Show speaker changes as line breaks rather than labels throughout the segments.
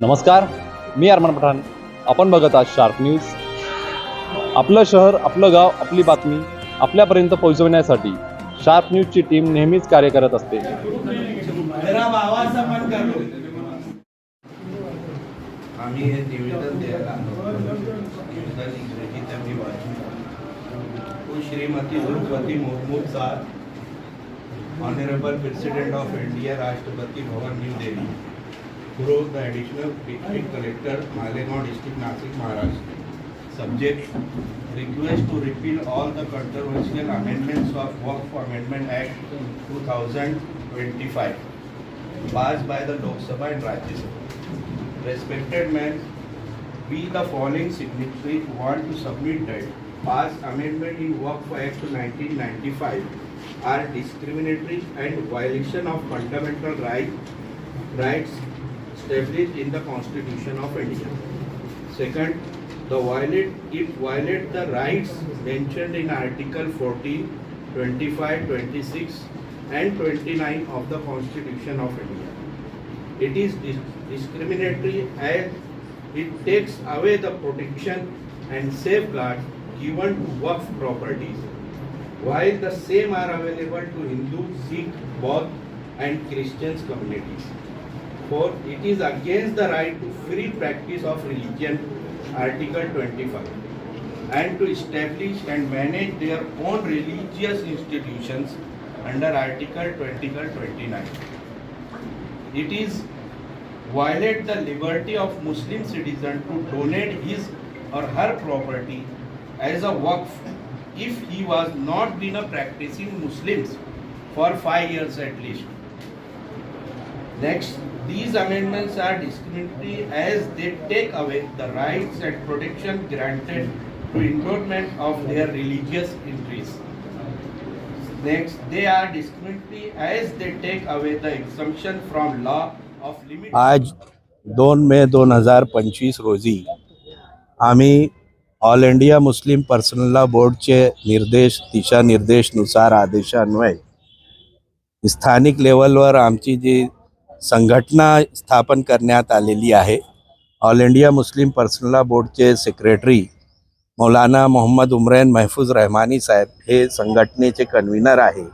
नमस्कार मी अरमान पठाण. आपण बघत आहात शार्प न्यूज आपलं शहर आपलं गाव आपली बातमी आपल्यापर्यंत पोहोचवण्यासाठी शार्प न्यूजची टीम नेहमीच कार्य करत असते.
आम्ही हे निवेदन द्यायला आलो. निवेदन इंग्रजीत आम्ही वाचू. श्रीमती द्रौपदी मुर्मू साथ honourable president of India Rashtrapati Bhavan New Delhi approve the additional district collector, Malengaon district, Nasik, Maharashtra. Subject, request to repeal all the controversial amendments of Work for Amendment Act 2025 passed by the Lok Sabha and Rajya Sabha. Respected men, we the following signatories want to submit that past amendment in Work for Act 1995 are discriminatory and violation of fundamental right, rights established in the Constitution of India. Second, the violate, it violate the rights mentioned in Article 14, 25, 26 and 29 of the Constitution of India. It is dis- discriminatory as it takes away the protection and safeguard given to Waqf properties, while the same are available to Hindu, Sikh, Baudh and Christians communities. For it is against the right to free practice of religion, Article 25, and to establish and manage their own religious institutions under Article 20, 29. It is violate the liberty of Muslim citizen to donate his or her property as a waqf if he was not been a practicing Muslims for five years at least. Next, these amendments are discriminatory as they take away the rights and protection granted to endowment of their religious interests. Next, they are discriminatory as they take away the exemption from law of limit.
आज दोन मे दोन हजार पंचवीस रोजी आम्ही all India Muslim personal law बोर्डचे निर्देश दिशानिर्देशनुसार आदेशान्वये स्थानिक लेवलवर आमची जी संघटना स्थापन करण्यात आलेली आहे. ऑल इंडिया मुस्लिम पर्सनल बोर्डचे सेक्रेटरी मौलाना मोहम्मद उमरैन महफूज रहमानी साहेब हे संघटनेचे कन्व्हिनर आहे.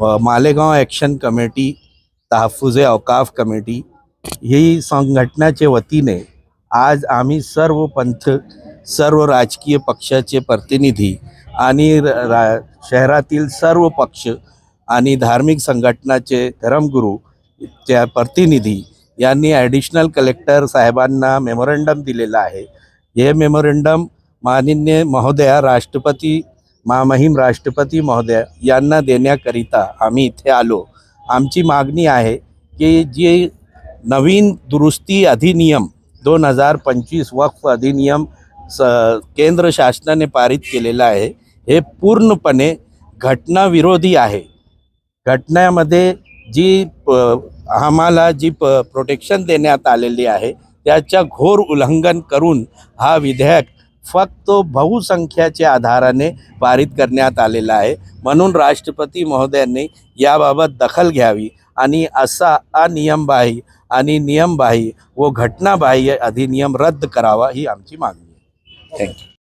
व Malegaon action committee Tahaffuz Awqaf committee ही संघटनाच्या वतीने आज आम्ही सर्व पंथ सर्व राजकीय पक्षाचे प्रतिनिधी आणि र- रा शहरातील सर्व पक्ष आणि धार्मिक संघटनाचे धर्मगुरू च्या प्रतिनिधी यांनी ॲडिशनल कलेक्टर साहेबांना मेमोरंडम दिलेलं आहे. हे मेमोरंडम माननीय महोदया राष्ट्रपती महामहिम राष्ट्रपती महोदय यांना देण्याकरिता आम्ही इथे आलो. आमची मागणी आहे की जे नवीन दुरुस्ती अधिनियम दोन हजार पंचवीस वक्फ अधिनियम स केंद्र शासनाने पारित केलेलं आहे. हे पूर्णपणे घटनाविरोधी आहे. घटनामध्ये जी प आम्हाला जी प प्रोटेक्शन देण्यात आलेली आहे त्याच्या घोर उल्लंघन करून हा विधेयक फक्त बहुसंख्याच्या आधाराने पारित करण्यात आलेला आहे. म्हणून राष्ट्रपती महोदयांनी याबाबत दखल घ्यावी आणि असा अनियमबाही आणि नियमबाही व घटनाबाह्य अधिनियम रद्द करावा ही आमची मागणी आहे. थँक्यू